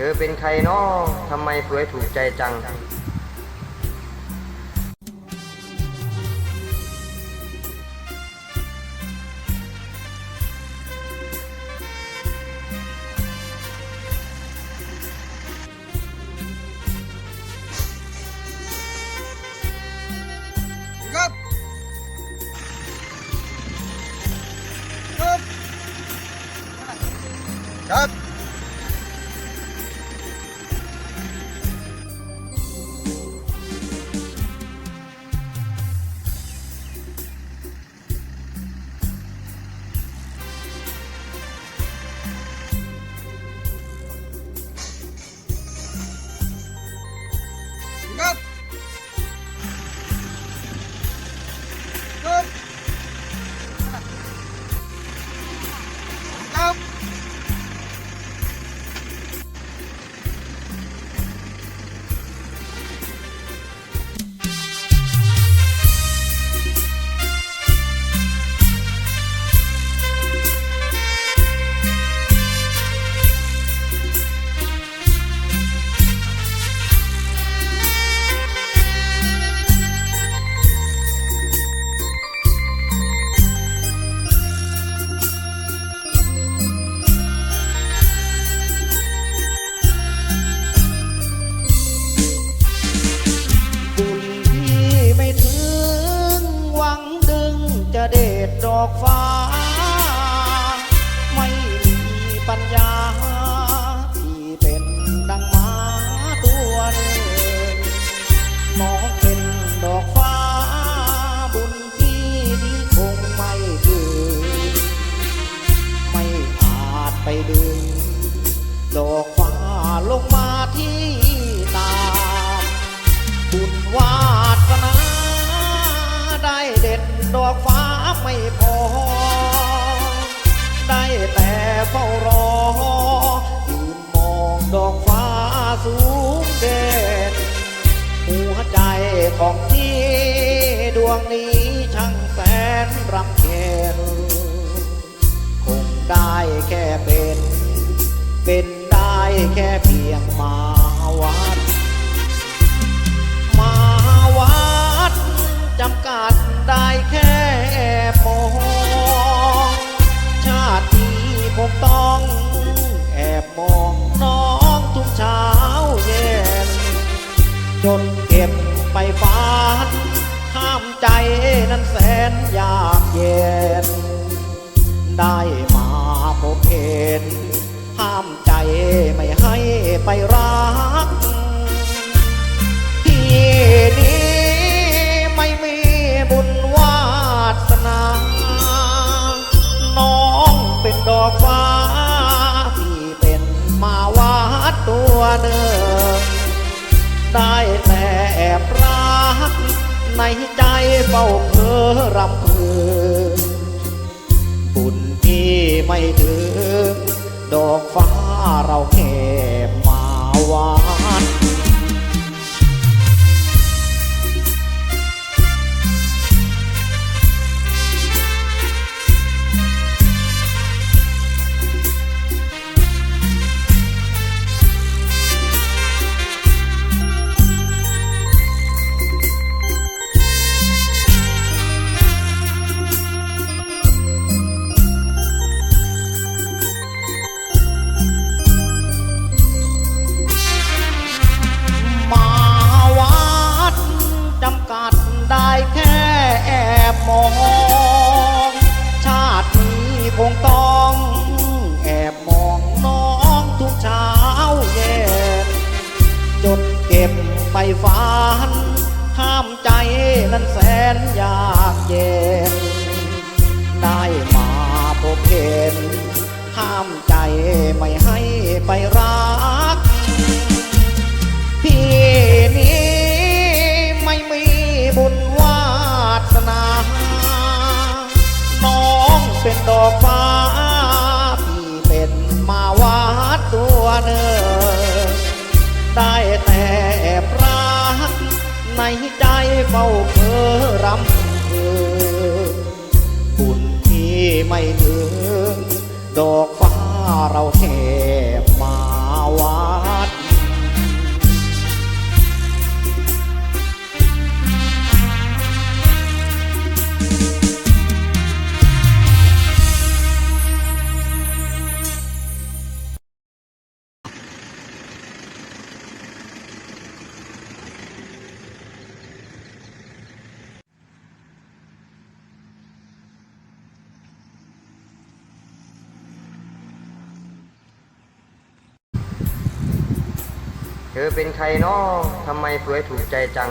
เธอเป็นใครน้อทำไมสวยถูกใจจัง อกฟ้า ไม่มีปัญญา ที่เป็นดังมาตัวหนึ่งน้องเป็นดอกฟ้า บุญที่นี้คงไม่ถึงไม่อาจไปดึง ดอกฟ้าลงมาที่ตา บุญวาสนาได้เด็ดดอกฟ้าไม่พอ เฝ้ารอยืนมองดอกฟ้าสูงเด่นหัวใจของที่ดวงนี้ช่างแสนรำเค็ญคงได้แค่เป็น เป็นได้แค่เพียงมาวัด มาวัดจำกัดได้แค่ นเก็บไปฝันห้ามใจนั้นแสนยากเย็น ได้มาพบเห็น ห้ามใจไม่ให้ไปรัก ที่นี้ไม่มีบุญวาสนา น้องเป็นดอกฟ้า ที่เป็นมาวาดตัวหนึ่ง ได้แต่แอบรัก ในใจเฝ้าเพ้อรำพึงบุญที่ไม่ถึงดอกฟ้าเราแค่ม คงต้องแอบมองน้องทุกเช้าเย็นจนเก็บไปฝันห้ามใจนั้นแสนยากเย็น ได้มาพบเห็น ห้ามใจไม่ให้ไปรัก อกฟ้าพี่เป็นมาวาดตัวเนื้อได้แต่แอบรักในใจเฝ้าเพ้อรำเพือบุญที่ไม่ถึง ดอกฟ้าเราเห็น ธอเป็นใครเนาะทำไมสวยถูกใจจัง